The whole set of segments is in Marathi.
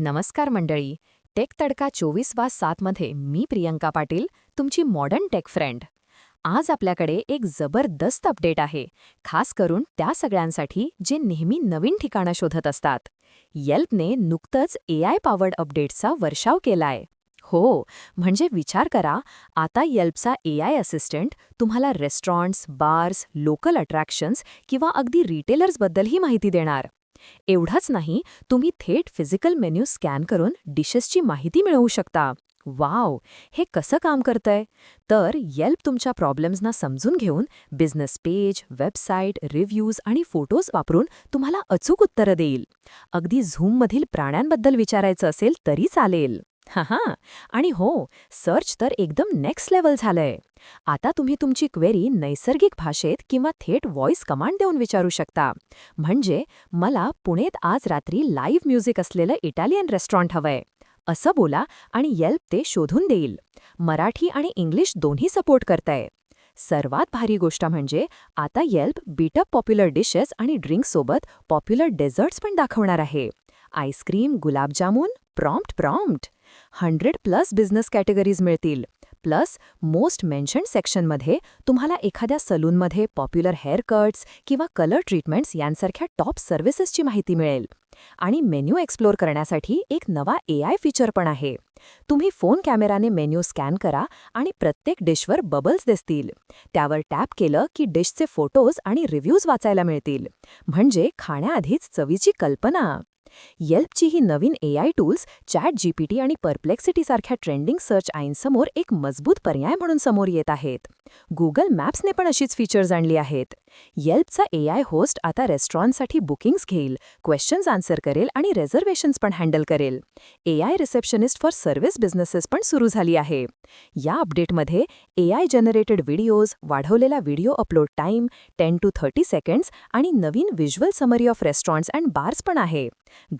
नमस्कार मंडळी. टेक तडका चोवीस वा सातमध्ये मी प्रियंका पाटील तुमची मॉडर्न टेक फ्रेंड आज आपल्याकडे एक जबरदस्त अपडेट आहे. खास करून त्या सगळ्यांसाठी जे नेहमी नवीन ठिकाणं शोधत असतात. येल्पने नुकतंच ए आय पॉवर्ड अपडेट्सचा वर्षाव केलाय. हो म्हणजे विचार करा आता येल्पचा ए आय असिस्टंट तुम्हाला रेस्टॉरंट्स बार्स लोकल अट्रॅक्शन्स किंवा अगदी रिटेलर्सबद्दलही माहिती देणार. एवढंच नाही तुम्ही थेट फिजिकल मेन्यू स्कॅन करून डिशेसची माहिती मिळवू शकता. वाव! हे कसं काम करतंय? तर येल्प तुमच्या प्रॉब्लेम्सना समजून घेऊन बिझनेस पेज वेबसाईट रिव्ह्यूज आणि फोटोज वापरून तुम्हाला अचूक उत्तरं देईल. अगदी झूममधील प्राण्यांबद्दल विचारायचं असेल तरी चालेल. हा हा. आणि हो सर्च तर एकदम नेक्स्ट लेवल झालंय. आता तुम्ही तुमची क्वेरी नैसर्गिक भाषेत किंवा थेट व्हॉइस कमांड देऊन विचारू शकता. म्हणजे मला पुणेत आज रात्री लाईव्ह म्युझिक असलेलं इटालियन रेस्टॉरंट हवंय. असं बोला आणि येल्प ते शोधून देईल. मराठी आणि इंग्लिश दोन्ही सपोर्ट करताय. सर्वात भारी गोष्ट म्हणजे आता येल्प बीटअप पॉप्युलर डिशेस आणि ड्रिंक्ससोबत पॉप्युलर डेझर्ट्स पण दाखवणार आहे. Ice cream gulab jamun prompt prompt. Hundred plus business categories मिळतील. प्लस मोस्ट मेन्शन्ड सेक्शनमध्ये तुम्हाला एखाद्या सलूनमध्ये पॉप्युलर हेअर कट्स किंवा कलर ट्रीटमेंट्स यांसारख्या टॉप सर्व्हिसेसची माहिती मिळेल. आणि मेन्यू एक्सप्लोर करण्यासाठी एक नवा ए आय फीचर पण आहे. तुम्ही फोन कॅमेराने मेन्यू स्कॅन करा आणि प्रत्येक डिशवर बबल्स दिसतील. त्यावर टॅप केलं की डिशचे फोटोज आणि रिव्ह्यूज वाचायला मिळतील. म्हणजे खाण्याआधीच चवीची कल्पना. येल्पची ही नवीन A I tools chat GPT आणि परप्लेक्सिटीसारख्या ट्रेंडिंग सर्च आईनसमोर एक मजबूत पर्याय म्हणून समोर येत आहेत. गुगल मॅप्सने पण अशीच फीचर्स आणली आहेत. येल्पचा ए आय होस्ट आता रेस्टॉरंटसाठी बुकिंग्स घेईल क्वेश्चन्स आन्सर करेल आणि रेझर्वेशन्स पण हँडल करेल. A I receptionist for service businesses पण सुरू झाली आहे. या अपडेटमध्ये A I generated videos वाढवलेला video upload time ten to thirty seconds आणि नवीन visual summary of restaurants and bars पण आहे.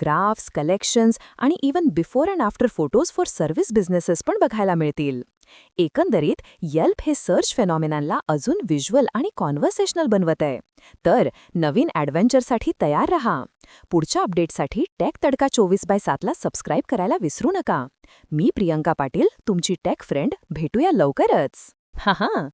ग्राफ्स कलेक्शन्स आणि even before and after photos for service businesses पण बघायला मिळतील. एकंदरीत येल्प हे सर्च फेनॉमिननला अजून व्हिज्युअल आणि कॉन्व्हर्सेशनल बनवत आहे. तर नवीन ॲडव्हेंचरसाठी तयार रहा. पुढच्या अपडेटसाठी टेक तडका चोवीस बाय सातला सबस्क्राईब करायला विसरू नका. मी प्रियंका पाटील तुमची टेक फ्रेंड भेटूया लवकरच. हा हां.